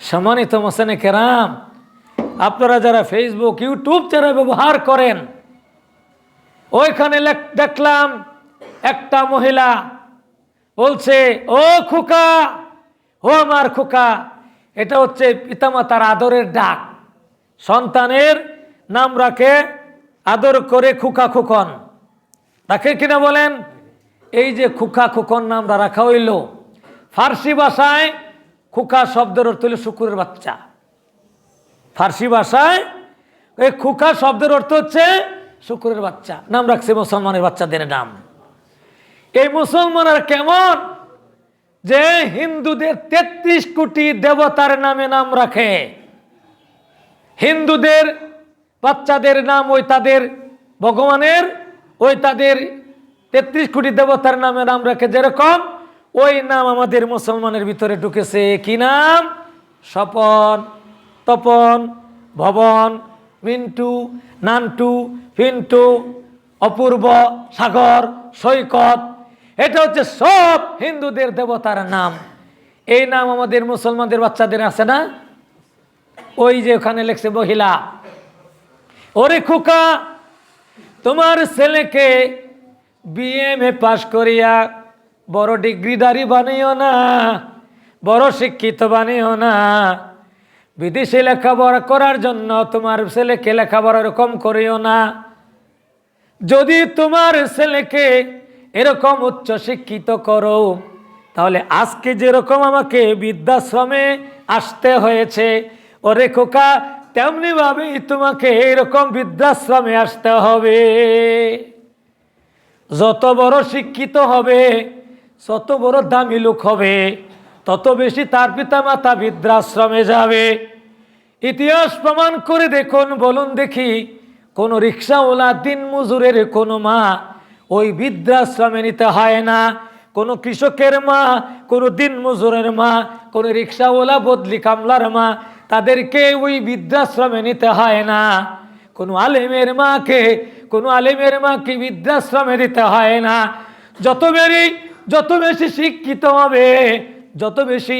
সম্মানিত মোসেনে কেরাম, আপনারা যারা ফেসবুক ইউটিউব যারা ব্যবহার করেন, ওইখানে দেখলাম একটা মহিলা বলছে, ও খুকা, ও আমার খুকা। এটা হচ্ছে পিতামাতার আদরের ডাক। সন্তানের নাম রাখে আদর করে খুকা খুকন। রাখে কিনা বলেন, এই যে খুকা খুকন নামটা রাখা হইল, ফার্সি ভাষায় খুকা শব্দের অর্থ হইল শুকুরের বাচ্চা। ফার্সি ভাষায় এই খুকা শব্দের অর্থ হচ্ছে শুকুরের বাচ্চা। নাম রাখছে মুসলমানের বাচ্চাদের নাম। এই মুসলমানের কেমন যে হিন্দুদের তেত্রিশ কোটি দেবতার নামে নাম রাখে। হিন্দুদের বাচ্চাদের নাম ওই তাদের ভগবানের, ওই তাদের তেত্রিশ কোটি দেবতার নামে নাম রাখে যেরকম ওই নাম আমাদের মুসলমানের ভিতরে ঢুকেছে। কি নাম? স্বপন, তপন, ভবন, মিন্টু, নান্টু পিন্টু অপূর্ব, সাগর, সৈকত। এটা হচ্ছে সব হিন্দুদের দেবতার নাম। এই নাম আমাদের মুসলমানদের বাচ্চাদের আছে না? ওই যে ওখানে লেখছে মহিলা। ওরে খোকা, তোমার ছেলেকে বিএমএ পাশ করিয়া বড় ডিগ্রিদারি বানিও না, বড় শিক্ষিত বানিও না। বিদেশে লেখাপড়া করার জন্য তোমার ছেলেকে লেখাপড়া এরকম করিও না। যদি তোমার ছেলেকে এরকম উচ্চ শিক্ষিত করো, তাহলে আজকে যেরকম আমাকে বৃদ্ধাশ্রমে আসতে হয়েছে ওরে খোকা তেমনি ভাবেই তোমাকে এরকম বৃদ্ধাশ্রমে আসতে হবে। যত বড় শিক্ষিত হবে যত বড় দামি লোক হবে, তত বেশি তার পিতা মাতা বৃদ্ধাশ্রমে যাবে। ইতিহাস প্রমাণ করে দেখুন, বলুন দেখি, কোন রিক্সাওয়ালা দিন মজুরের কোনো মা ওই বৃদ্ধাশ্রমে নিতে হয় না। কোনো কৃষকের মা, কোনো দিন মজুরের মা, কোনো রিক্সাওয়ালা বদলি কামলার মা, তাদেরকে ওই বৃদ্ধাশ্রমে নিতে হয় না। কোনো আলেমের মাকে, কোনো আলেমের মাকে বৃদ্ধাশ্রমে দিতে হয় না। যত বেশি যত বেশি শিক্ষিত হবে, যত বেশি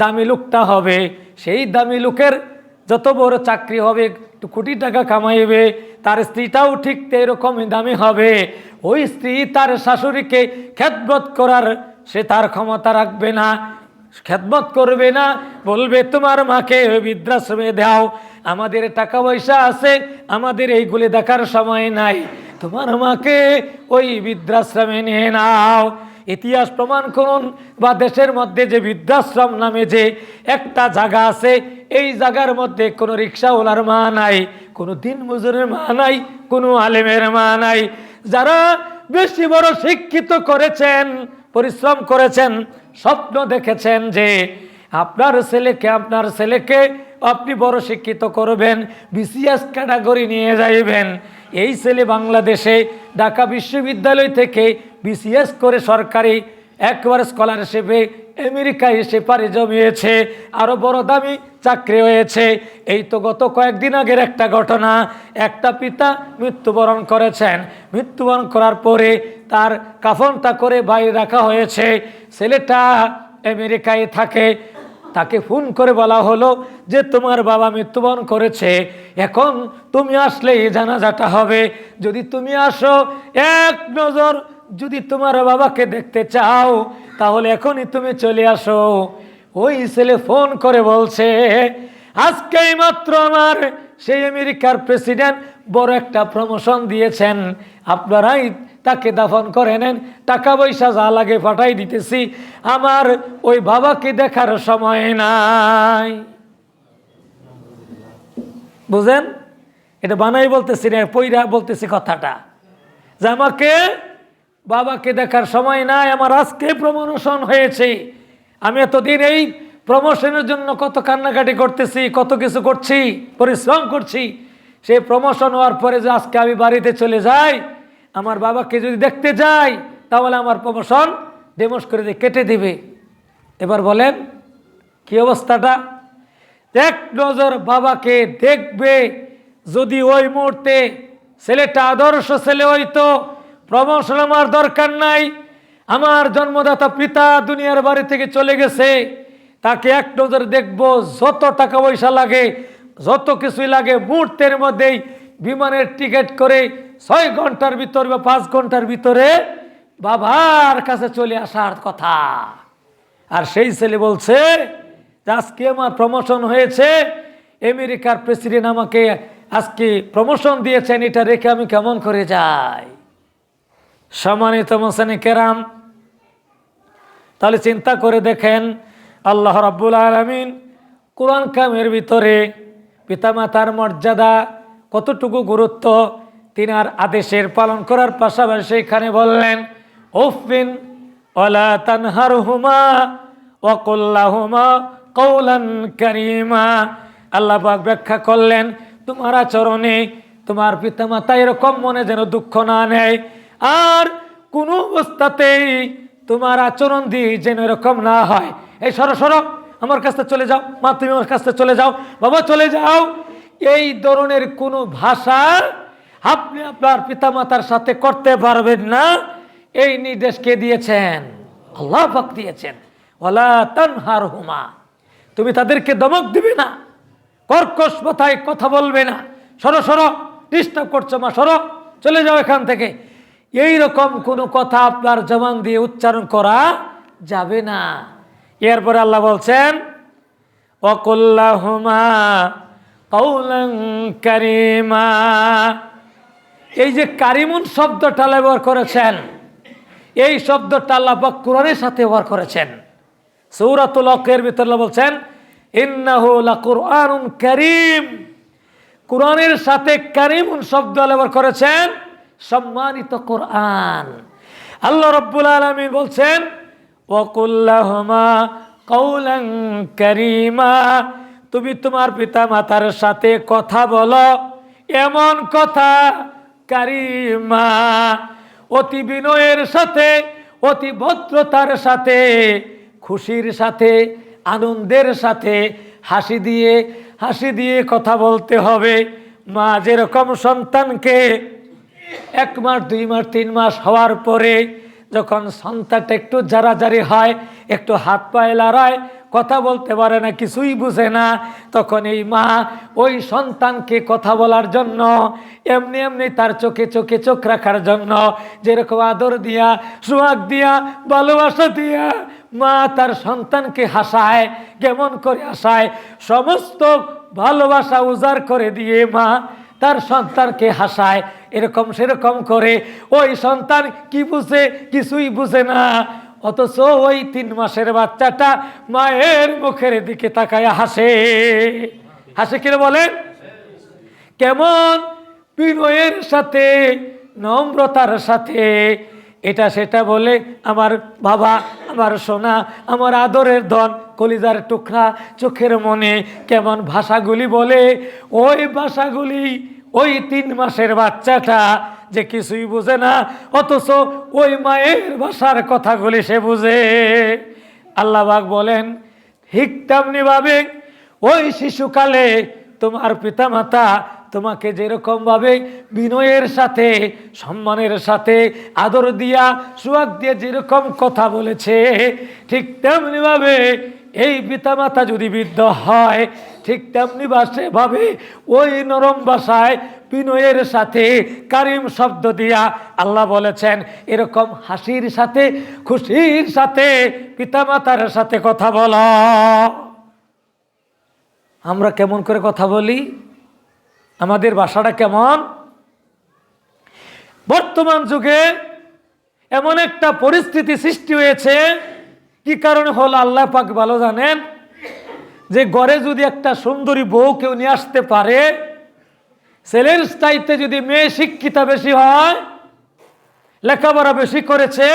দামি লোকটা হবে, সেই দামি লোকের যত বড় চাকরি হবে, একটু কোটি টাকা কামাইবে, তার স্ত্রীটাও ঠিক এরকমই দামি হবে। ওই স্ত্রী তার শাশুড়িকে খেদবত করার সে তার ক্ষমতা রাখবে না, খেদমত করবে না, বলবে, তোমার মাকে ওই বৃদ্ধাশ্রমে দাও, আমাদের টাকা পয়সা আছে, আমাদের এইগুলি দেখার সময় নাই। তোমার মাকে ওই বৃদ্ধাশ্রমে নিয়ে নাও। ইতিহাস প্রমাণ করুন বা দেশের মধ্যে যে বৃদ্ধাশ্রম নামে যে একটা জায়গা আছে, এই জায়গার মধ্যে কোনো রিক্সাওয়ালার মা নাই, কোনো দিন মজুরের মা নাই, কোনো আলেমের মা নাই। যারা বেশি বড় শিক্ষিত করেছেন, পরিশ্রম করেছেন, স্বপ্ন দেখেছেন যে আপনার ছেলেকে আপনার ছেলেকে আপনি বড় শিক্ষিত করবেন বিসিএস ক্যাটাগরি নিয়ে যাইবেন। এই ছেলে বাংলাদেশে, ঢাকা বিশ্ববিদ্যালয় থেকে বিসিএস করে সরকারি একবার স্কলারশিপে আমেরিকায় এসে পাড়ি জমিয়েছে আরও বড় দামি চাকরি হয়েছে। এই তো গত কয়েকদিন আগের একটা ঘটনা, একটা পিতা মৃত্যুবরণ করেছেন। মৃত্যুবরণ করার পরে তার কাফনটা করে বাইরে রাখা হয়েছে। ছেলেটা আমেরিকায় থাকে, তাকে ফোন করে বলা হলো যে, তোমার বাবা মৃত্যুবরণ করেছে, এখন তুমি আসলে এই জানাজাটা হবে। যদি তুমি আসো, এক নজর যদি তোমার বাবাকে দেখতে চাও, তাহলে এখনই তুমি চলে আসো। ওই ছেলে ফোন করে বলছে আজকেই মাত্র আমার সেই আমেরিকার প্রেসিডেন্ট বড় একটা প্রমোশন দিয়েছেন। আপনারাই তাকে দাফন করে নেন। টাকা পয়সা যা লাগে পাঠাই দিতেছি। আমার ওই বাবাকে দেখার সময় নাই। বুঝেন? এটা বানাই বলতেছি না পইরা বলতেছি কথাটা। যে আমাকে বাবাকে দেখার সময় নাই, আমার আজকে প্রমোশন হয়েছে। আমি এতদিন এই প্রমোশনের জন্য কত কান্নাকাটি করতেছি, কত কিছু করছি, পরিশ্রম করছি। সেই প্রমোশন হওয়ার পরে যে আজকে আমি বাড়িতে চলে যাই, আমার বাবাকে যদি দেখতে যাই, তাহলে আমার প্রমোশন ডেমোস করে দিয়ে কেটে দিবে। এবার বলেন, কি অবস্থাটা? এক নজর বাবাকে দেখবে, যদি ওই মুহূর্তে ছেলেটা আদর্শ ছেলে হইতো প্রমোশন আমার দরকার নাই। আমার জন্মদাতা পিতা দুনিয়ার বাড়ি থেকে চলে গেছে। তাকে এক নজর দেখব। যত টাকা পয়সা লাগে, যত কিছুই লাগে, মুহূর্তের মধ্যেই বিমানের টিকিট করে ছয় ঘণ্টার ভিতরে বা পাঁচ ঘণ্টার ভিতরে বাবার কাছে চলে আসার কথা। আর সেই ছেলে বলছে আজকে আমার প্রমোশন হয়েছে। আমেরিকার প্রেসিডেন্ট আমাকে আজকে প্রমোশন দিয়েছেন। এটা রেখে আমি কেমন করে যাই? সম্মানিত মোসানি কেরাম, তাহলে চিন্তা করে দেখেন, আল্লাহ রাব্বুল আলমিন কোরআন কামের ভিতরে পিতামাতার মর্যাদা কতটুকু গুরুত্ব তিনার আদেশের পালন করার পাশাপাশি এখানে বললেন ওফিন ওলা তানহার হুমা ওকুল্লাহুমা কৌলান কারিমা। আল্লাহ ব্যাখ্যা করলেন, তোমার আচরণে তোমার পিতামাতা এরকম মনে যেন দুঃখ না নেয়। আর কোনো অবস্থাতেই তোমার আচরণ দিয়ে যেন এরকম না হয়। এই সরো সরো, আমার কাছে চলে যাও, মা, তুমি আমার কাছে চলে যাও, বাবা চলে যাও। এই ধরনের কোনো ভাষা আপনি আপনার পিতামাতার সাথে করতে পারবেন না। এই নির্দেশ কে দিয়েছেন? আল্লাহ পাক দিয়েছেন। ওলা তানহার হুমা তুমি তাদেরকে দমক দিবে না। কর্কশ কথায় কথা বলবে না। সরো সরো ডিস্টার্ব করছ মা, সরো, চলে যাও এখান থেকে। এই রকম কোনো কথা আপনার জবান দিয়ে উচ্চারণ করা যাবে না। এরপরে আল্লাহ বলছেন অকুল্লাহুমা কৌলং কারিমা। এই যে কারিমুন শব্দটা ব্যবহার করেছেন, এই শব্দটা আল্লাহ পাক কোরআনের সাথে ব্যবহার করেছেন। সৌরাতুল হকের ভিতরে বলছেন লাকুরআনুন কারীম। কোরআনের সাথে কারিমুন শব্দ ব্যবহার করেছেন সম্মানিত কোরআন। আল্লাহ রব্বুল আলামিন বলছেন ওয়াকুল্লাহুমা কৌলাং কারিমা। তুমি তোমার পিতা মাতার সাথে কথা বলো, এমন কথা, কারিমা। অতি বিনয়ের সাথে, অতি ভদ্রতার সাথে, খুশির সাথে, আনন্দের সাথে হাসি দিয়ে হাসি দিয়ে কথা বলতে হবে। মা যেরকম সন্তানকে এক মাস, দুই মাস, তিন মাস হওয়ার পরে যখন সন্তানটা একটু জারাজারি হয়, একটু হাত পায়ে লড়ায়, কথা বলতে পারে না, কিছুই বুঝে না, তখন এই মা ওই সন্তানকে কথা বলার জন্য, এমনি এমনি তার চোখে চোখে চোখ রাখার জন্য, যেরকম আদর দিয়া সুহাগ দিয়া, ভালোবাসা দিয়া, মা তার সন্তানকে হাসায়, কেমন করে হাসায়, সমস্ত ভালোবাসা উজাড় করে দিয়ে মা তার সন্তানকে হাসায়, এরকম সেরকম করে। ওই সন্তান কি বুঝে? কিছুই বুঝে না। অথচ ওই তিন মাসের বাচ্চাটা মায়ের মুখের দিকে তাকায় হাসে। হাসে কিনে বলেন কেমন? বিনয়ের সাথে, নম্রতার সাথে। এটা সেটা বলে আমার বাবা, আমার সোনা, আমার আদরের ধন, কলিজার টুকরা চোখের মনে কেমন ভাষাগুলি বলে। ওই ভাষাগুলি ওই তিন মাসের বাচ্চাটা যে কিছুই বুঝে না, অথচ ওই মায়ের ভাষার কথাগুলি সে বুঝে। আল্লাহবাক বলেন ঠিক তেমনি ভাবে ওই শিশুকালে তোমার পিতামাতা তোমাকে যেরকম ভাবে বিনয়ের সাথে, সম্মানের সাথে আদর দিয়া, সুয়াগ দিয়ে যেরকম কথা বলেছে, ঠিক তেমনি ভাবে এই পিতামাতা যদি বৃদ্ধ হয়, ঠিক তেমনি বাসে ভাবে ওই নরম ভাষায় বিনয়ের সাথে কারিম শব্দ দিয়া আল্লাহ বলেছেন, এরকম হাসির সাথে, খুশির সাথে পিতামাতার সাথে কথা বলা। আমরা কেমন করে কথা বলি? আমাদের ভাষাটা কেমন? বর্তমান যুগে এমন একটা পরিস্থিতি সৃষ্টি হয়েছে, কি কারণে হল আল্লাহ পাক ভালো জানেন? যে ঘরে যদি একটা সুন্দরী বউ কেউ নিয়ে আসতে পারে, ছেলের চাইতে যদি মেয়ে শিক্ষিতা বেশি হয়, লেখাপড়া বেশি করেছে,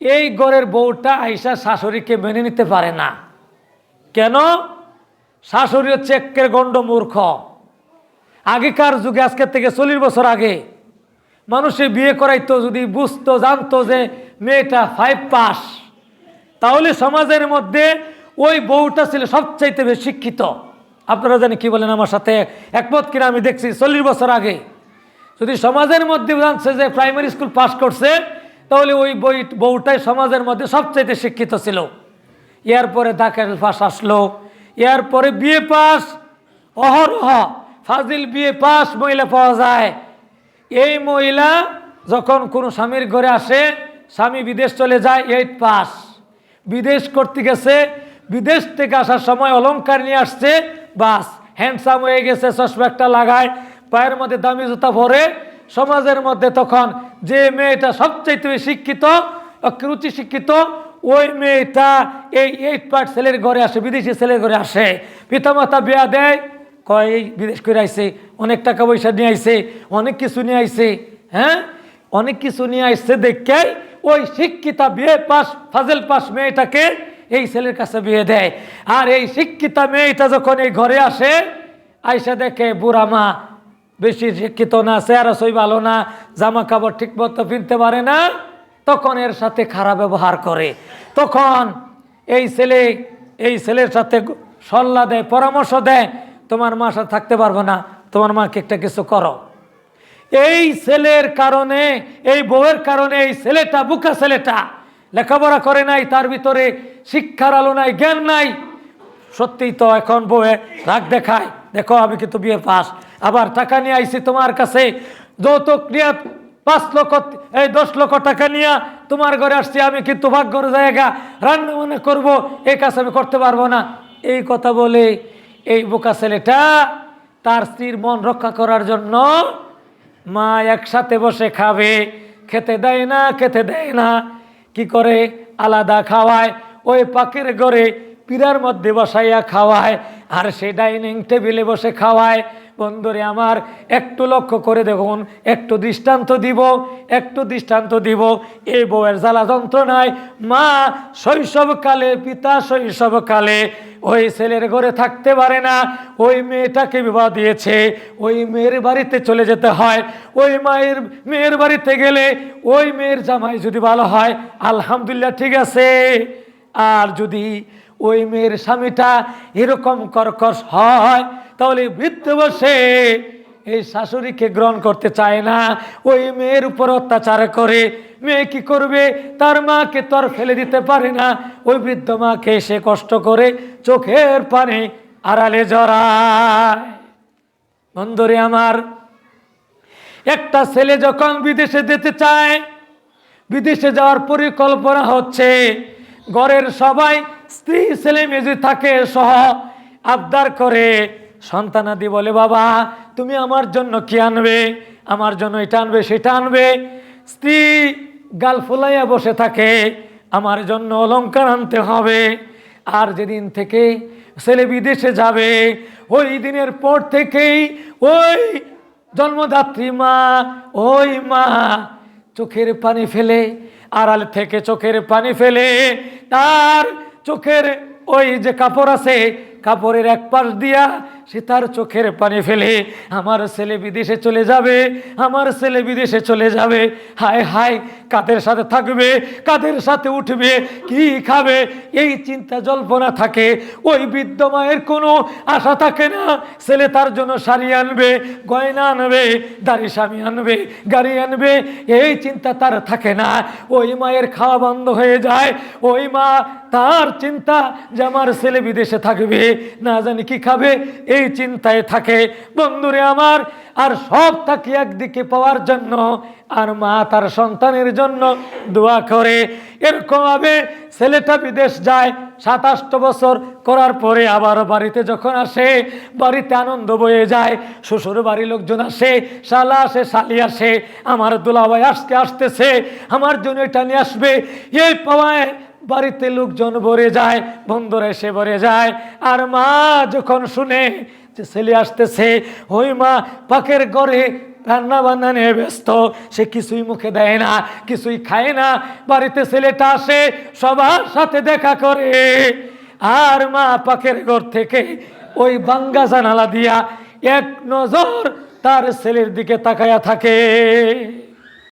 এই ঘরের বউটা আইসা শাশুড়িকে মেনে নিতে পারে না। কেন? শাশুড়ি হচ্ছে একের গণ্ড মূর্খ। আগেকার যুগে, আজকের থেকে চল্লিশ বছর আগে, মানুষে বিয়ে করাইতো, যদি বুঝতো, জানতো যে মেয়েটা ফাইভ পাস, তাহলে সমাজের মধ্যে ওই বউটা ছিল সবচাইতে বেশি শিক্ষিত। আপনারা জানি কি বলেন আমার সাথে একমত কিনা আমি দেখছি, চল্লিশ বছর আগে। যদি সমাজের মধ্যে জানছে যে প্রাইমারি স্কুল পাস করছে, তাহলে ওই বই, বউটাই সমাজের মধ্যে সবচাইতে শিক্ষিত ছিল। এরপরে দাখিল পাস আসলো, এরপরে বিয়ে পাস অহরহ। ফাজিল বিয়ে পাস মহিলা পাওয়া যায়। এই মহিলা যখন কোনো স্বামীর ঘরে আসে, স্বামী বিদেশ চলে যায়, এইট পাস। বিদেশ করতে গেছে, বিদেশ থেকে আসার সময় অলংকার নিয়ে আসছে, বাস হ্যান্ডসাম হয়ে গেছে, চশমা একটা লাগায়, পায়ের মধ্যে দামি জুতা ভরে সমাজের মধ্যে তখন যে মেয়েটা বেশি শিক্ষিত রুচি শিক্ষিত, ওই মেয়েটা এই এইট পার্ট ছেলের ঘরে আসে, বিদেশি ছেলের ঘরে আসে। পিতামাতা বিয়া দেয় কয় বিদেশ করে আইসে অনেক টাকা পয়সা নিয়ে আইসে অনেক কিছু নিয়ে আইসে হ্যাঁ? অনেক কিছু নিয়ে আসছে দেখে ওই শিক্ষিতা বিয়ে পাস, ফাজেল পাস মেয়েটাকে এই ছেলের কাছে বিয়ে দেয়। আর এই শিক্ষিতা মেয়েটা যখন এই ঘরে আসে, আইসা দেখে বুড়া মা বেশি শিক্ষিত না, চেহারা সই ভালো না জামা কাপড় ঠিক মতো কিনতে পারে না, তখন এর সাথে খারাপ ব্যবহার করে। তখন এই ছেলে, এই ছেলের সাথে সল্লা দেয়, পরামর্শ দেয় তোমার মা থাকতে পারব না, তোমার মাকে একটা কিছু করো। এই ছেলের কারণে, এই বউয়ের কারণে এই ছেলেটা, বুকা ছেলেটা লেখাপড়া করে নাই, তার ভিতরে শিক্ষার আলো নাই, জ্ঞান নাই। সত্যিই তো এখন বউয়ে রাগ দেখায়। দেখো, আমি কিন্তু বিয়ে পাস। আবার টাকা নিয়ে আইছি তোমার কাছে। যৌতুক নিয়ে পাঁচ লক্ষ, এই দশ লক্ষ টাকা নিয়ে তোমার ঘরে আসছি, আমি কিন্তু ভাগ্যর জায়গা। রান্না বান্না করব, এই কাজ আমি করতে পারব না। এই কথা বলে এই বোকা ছেলেটা তার স্ত্রীর মন রক্ষা করার জন্য মা একসাথে বসে খাবে। খেতে দেয় না, খেতে দেয় না। কি করে? আলাদা খাওয়ায়, ওই পাখির ঘরে পীরার মধ্যে বসাইয়া খাওয়ায়। আর সে ডাইনিং টেবিলে বসে খাওয়ায়। বন্ধুরে আমার, একটু লক্ষ্য করে দেখুন, একটু দৃষ্টান্ত দিব, একটু দৃষ্টান্ত দিব। এই বউয়ের জ্বালা যন্ত্রণায় মা শৈশবকালে, পিতা শৈশবকালে ওই ছেলের ঘরে থাকতে পারে না। ওই মেয়েটাকে বিবাহ দিয়েছে। ওই মেয়ের বাড়িতে চলে যেতে হয়। ওই মায়ের, মেয়ের বাড়িতে গেলে ওই মেয়ের জামাই যদি ভালো হয়, আলহামদুলিল্লাহ ঠিক আছে। আর যদি ওই মেয়ের স্বামীটা এরকম কর্কশ হয়, তাহলে বৃদ্ধ বসে এই শাশুড়িকে গ্রহণ করতে চায় না। ওই মেয়ের উপর অত্যাচার করে। মেয়ে কি করবে? তার মাকে তো আর ফেলে দিতে পারে না। ওই বৃদ্ধ মাকে সে কষ্ট করে চোখের পানে আড়ালে জড়ায়। বন্ধুরে আমার, একটা ছেলে যখন বিদেশে যেতে চায়, বিদেশে যাওয়ার পরিকল্পনা হচ্ছে, ঘরের সবাই স্ত্রী ছেলে মেয়ে থাকে সহ আবদার করে সন্তানাদি বলে, বাবা, তুমি আমার জন্য কি আনবে? আমার জন্য এটা আনবে, সেটা আনবে? স্ত্রী গাল ফুলাইয়া বসে থাকে, আমার জন্য অলঙ্কার আনতে হবে। আর যেদিন থেকে ছেলে বিদেশে যাবে, ওই দিনের পর থেকেই ওই জন্মদাত্রী মা, ওই মা চোখের পানি ফেলে, আড়াল থেকে চোখের পানি ফেলে, তার চোখের ওই যে কাপড় আছে, কাপড়ের এক পাশ দিয়া সে তার চোখের পানি ফেলে, আমার ছেলে বিদেশে চলে যাবে, আমার ছেলে বিদেশে চলে যাবে। হায় হায়, কাদের সাথে থাকবে, কাদের সাথে উঠবে, কি খাবে? এই চিন্তা জল্পনা থাকে, ওই বৃদ্ধ মায়ের কোনো আশা থাকে না। ছেলে তার জন্য শাড়ি আনবে, গয়না আনবে, দাড়ি স্বামী আনবে, গাড়ি আনবে, এই চিন্তা তার থাকে না। ওই মায়ের খাওয়া বন্ধ হয়ে যায়, ওই মা তার চিন্তা যে আমার ছেলে বিদেশে থাকবে, না জানি কি খাবে এই চিন্তায় থাকে, বন্ধুরে আমার, আর সব তাকে একদিকে পাওয়ার জন্য আর মা তার সন্তানের জন্য দোয়া করে। এরকম ভাবে ছেলেটা বিদেশ যায় সাতাশট বছর করার পরে আবার বাড়িতে যখন আসে, বাড়িতে আনন্দ বয়ে যায়, শ্বশুর বাড়ির লোকজন আসে, শালা আসে, শালি আসে, আমার দুলাভাই আসতে আসতেছে, আমার জন্য এটা নিয়ে আসবে। এই পাওয়ায় বাড়িতে লোকজন ভরে যায় বন্ধুরা এসে ভরে যায়। আর মা যখন শুনে যে ছেলে আসতেছে, ওই মা পাখের ঘরে রান্না বান্না নিয়ে ব্যস্ত। সে কিছুই মুখে দেয় না, কিছুই খায় না। বাড়িতে ছেলেটা আসে, সবার সাথে দেখা করে। আর মা পাখের ঘর থেকে ওই বাঙ্গা জানালা দিয়া এক নজর তার ছেলের দিকে তাকায়া থাকে।